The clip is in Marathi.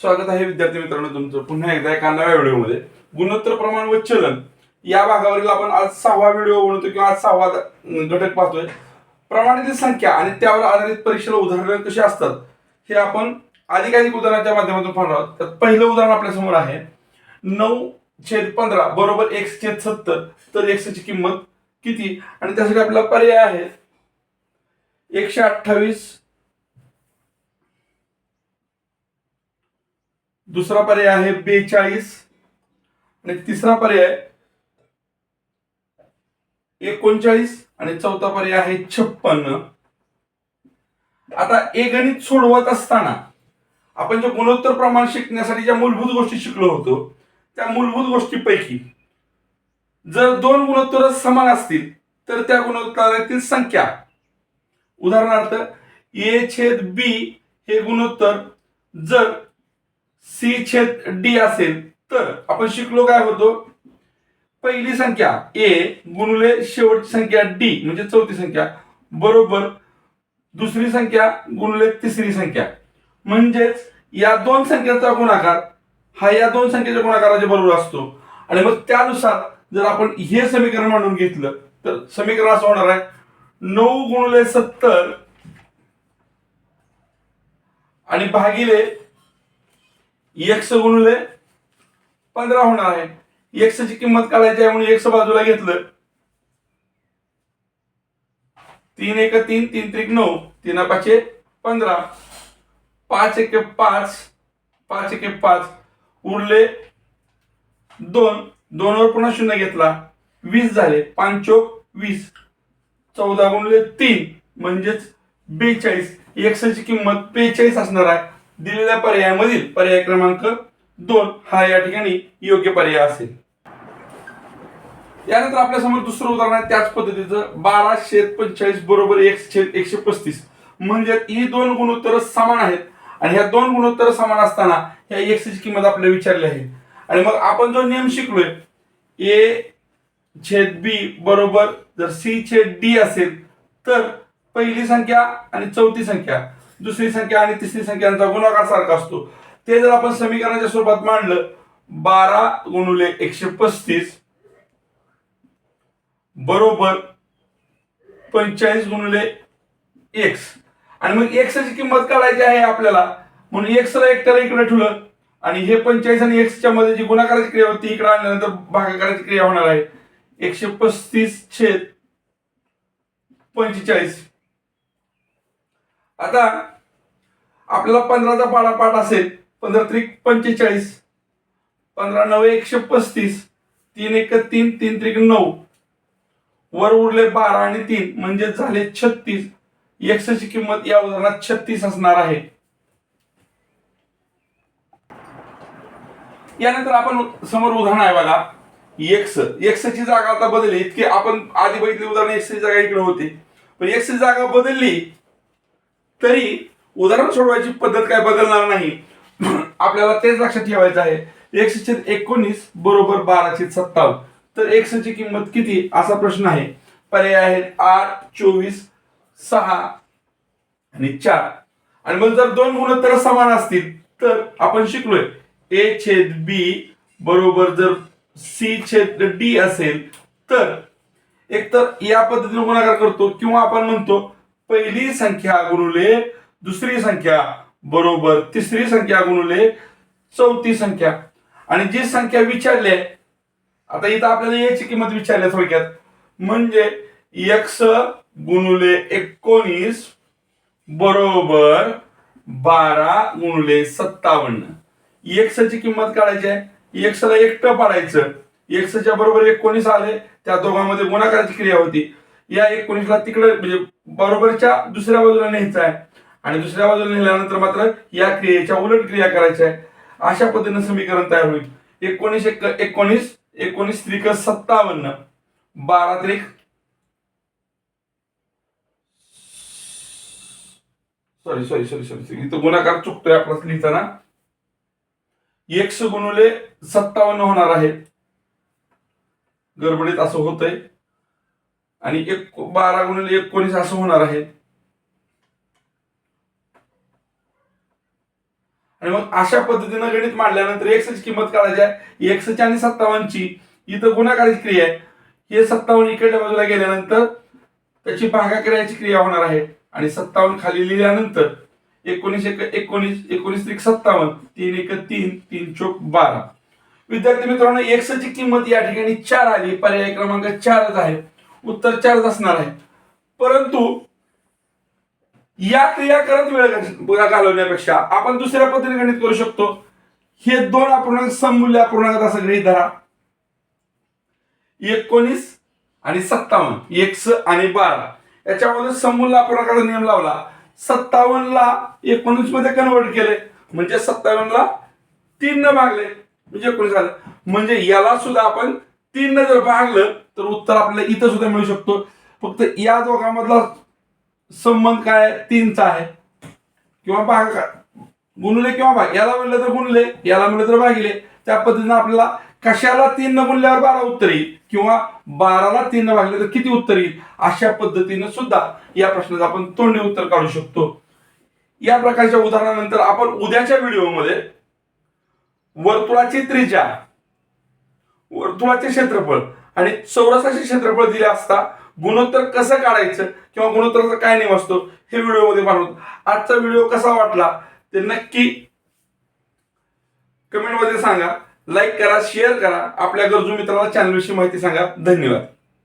स्वागत आहे विद्यार्थी मित्रांनो तुमचं. पुन्हा एकदा एका नव्या व्हिडिओमध्ये. गुणोत्तर प्रमाण व चलन या भागावरील आपण आज सहावा व्हिडिओ बनवतो किंवा आज सहावा घटक पाहतोय. प्रमाणातील संख्या आणि त्यावर आधारित परीक्षेला उदाहरणं कशी असतात हे आपण अधिकाधिक उदाहरणाच्या माध्यमातून पाहणार आहोत. पहिलं उदाहरण आपल्यासमोर आहे. नऊ छेद पंधरा बरोबर एक्स छेद सत्तर तर एक्सची किंमत किती? आणि त्यासाठी आपला पर्याय आहे. एकशे अठ्ठावीस दुसरा पर्याय आहे बेचाळीस. आणि तिसरा पर्याय एकोणचाळीस आणि चौथा पर्याय आहे छप्पन्न आता एक गणित सोडवत असताना आपण जे गुणोत्तर प्रमाण शिकण्यासाठी ज्या मूलभूत गोष्टी शिकलो होतो त्या मूलभूत गोष्टीपैकी जर दोन गुणोत्तर समान असतील तर त्या गुणोत्तरातील संख्या उदाहरणार्थ ए छेद बी हे गुणोत्तर जर सी छेद डी असेल तर आपण शिकलो काय होतो? पहिली संख्या ए गुणुले शेवटची संख्या डी म्हणजे चौथी संख्या बरोबर दुसरी संख्या गुणुले तिसरी संख्या. म्हणजेच या दोन संख्यांचा गुणाकार हा या दोन संख्येच्या गुणाकाराच्या बरोबर असतो. आणि मग त्यानुसार जर आपण हे समीकरण मांडून घेतलं तर समीकरण असं होणार आहे नऊ गुणुले सत्तर आणि भागिले एक्स गुणले पंधरा होणार आहे. एक्सची किंमत काढायची आहे म्हणून एक्स बाजूला घेतलं. तीन एक तीन तीन त्रिक नऊ तीन पाचशे पंधरा. पाच एक पाच पाच एक पाच. उरले दोन दोनवर पुन्हा शून्य घेतला. वीस झाले पांचोक वीस. चौदा गुणले तीन म्हणजेच बेचाळीस. एक्सची किंमत बेचाळीस असणार आहे. दिलेल्या पर्यायामधील पर्याय क्रमांक दोन हा या ठिकाणी योग्य पर्याय असेल. यानंतर आपल्यासमोर दुसरं उदाहरण आहे. त्याच पद्धतीचं बारा छेद पंचेचाळीस बरोबर एक छेद एकशे पस्तीस. म्हणजे ही दोन गुणोत्तर समान आहेत. आणि ह्या दोन गुणोत्तर समान असताना ह्या एक्सची किंमत आपल्याला विचारली आहे. आणि मग आपण जो नियम शिकलोय ए छेद बी बरोबर जर सी छेद डी असेल तर पहिली संख्या आणि चौथी संख्या दुसरी संख्या आणि तिसरी संख्यांचा गुणाकार सारखा असतो. ते जर आपण समीकरणाच्या स्वरूपात मांडलं बारा गुणुले एकशे पस्तीस बरोबर पंचेचाळीस गुणुले एक्स. आणि मग एक्सची किंमत काढायची आहे आपल्याला. म्हणून एक्सला एकट्याला इकडे ठेवलं. आणि हे पंचेचाळीस आणि एक्सच्या मध्ये जी गुणाकाराची क्रिया होती इकडे आणल्यानंतर भागाकाराची क्रिया होणार आहे. एकशे पस्तीस छेद पंचेचाळीस. आता आपल्याला पंधराचा पाडापाठ असेल पंधरा त्रिक पंचेचाळीस पंधरा नऊ एकशे पस्तीस तीन एक तीन तीन त्रिक नऊ. वर उरले बारा आणि तीन म्हणजे झाले छत्तीस. एक्सची किंमत या उदाहरणात छत्तीस असणार आहे. यानंतर आपण समोर उदाहरण आहे बघा. एक्स एक्सची जागा आता बदलली. इतके आपण आधी बघितली उदाहरण एक्सची जागा इकडे होती. पण एक्सची जागा बदलली तरी उदाहरण सोडवायची पद्धत काय बदलणार नाही. आपल्याला तेच लक्षात ठेवायचं आहे. एकशे एकोणीस बरोबर बाराशे सत्तावन्न. तर एकशेची किंमत किती? असा प्रश्न आहे. पर्याय आहेत आठ चोवीस सहा आणि चार. आणि मग जर दोन गुणोत्तर समान असतील तर आपण शिकलोय. ए छेद बी बरोबर जर सी छेद डी असेल तर एकतर या पद्धतीने गुणाकार करतो किंवा आपण म्हणतो पहिली संख्या गुणुले दुसरी संख्या बरोबर तिसरी संख्या गुणुले चौथी संख्या. आणि जी संख्या विचारली आहे आता इथं आपल्याला याची किंमत विचारली थोडक्यात. म्हणजे एक्स गुणुले एकोणीस बरोबर बारा गुणुले सत्तावन्न. एक्सची किंमत काढायची आहे. एक्सला एकटं पाडायचं. एक्सच्या बरोबर एकोणीस आले त्या दोघांमध्ये गुणाकाराची क्रिया होती. या एकोणीसला तिकडे म्हणजे बरोबरच्या दुसऱ्या बाजूला न्यायचा आहे. आणि दुसऱ्या बाजूला नेल्यानंतर मात्र या क्रियेच्या उलट क्रिया करायच्या आहे. अशा पद्धतीने समीकरण तयार होईल. एकोणीस एक एकोणीस एकोणीस त्रिक सत्तावन्न बारा त्रिक सॉरी सॉरी सॉरी सॉरी इथं गुणाकार चुकतोय आपला लिहिताना. एकशे गुणुले सत्तावन्न होणार आहे. गडबडीत असं होतंय. आणि एक बारा गुणिले एकोणीस असं होणार आहे. आणि मग अशा पद्धतीनं गणित मांडल्यानंतर एक्सची किंमत काढायची आहे. एक्सची आणि सत्तावन्नची इथं गुणाकाराची क्रिया आहे. हे सत्तावन्न इकडच्या बाजूला गेल्यानंतर त्याची भागाकाराची क्रिया होणार आहे. आणि सत्तावन्न खाली लिहिल्यानंतर एकोणीस एक एकोणीस एकोणीस त्रिक सत्तावन्न तीन एक तीन तीन चोक बारा. विद्यार्थी मित्रांनो एक्सची किंमत या ठिकाणी चार आली. पर्याय क्रमांक चारच आहे. उत्तर चारच असणार आहे. परंतु या क्रिया करत वेळ घालवण्यापेक्षा आपण दुसऱ्या पद्धतीने गणित करू शकतो. हे दोन अपूर्णांक सममूल्य अपूर्णांक असं गृहित धरा. एकोणीस आणि सत्तावन्न एक्स आणि बारा. याच्यामध्ये समूल्य अपूर्णांकाचा नियम लावला. सत्तावन्नला एकोणीसमध्ये कन्वर्ट केले. म्हणजे सत्तावन्नला तीन न भागले. म्हणजे एकोणीस झालं म्हणजे याला सुद्धा आपण तीन न जर भागलं तर उत्तर आपल्याला इथं सुद्धा मिळू शकतो. फक्त या दोघांमधला संबंध काय तीनचा आहे. किंवा भाग गुणले किंवा भाग. याला म्हणलं तर गुणले याला म्हणलं तर भागिले. त्या पद्धतीनं आपल्याला कशाला तीन न गुणल्यावर बारा उत्तर येईल? किंवा बाराला तीन न भागले तर किती उत्तर येईल? अशा पद्धतीनं सुद्धा या प्रश्नाचं आपण तोंडी उत्तर काढू शकतो. या प्रकारच्या उदाहरणानंतर आपण उद्याच्या व्हिडिओमध्ये वर्तुळाची त्रिज्या वर्तुळाचे क्षेत्रफळ आणि चौरसाचे क्षेत्रफळ दिले असता गुणोत्तर कसं काढायचं किंवा गुणोत्तराचा काय नियम असतो हे व्हिडिओमध्ये पाहू आजचा व्हिडिओ कसा वाटला ते नक्की कमेंटमध्ये सांगा लाईक करा शेअर करा. आपल्या गरजू मित्राला चॅनलविषयी माहिती सांगा. धन्यवाद.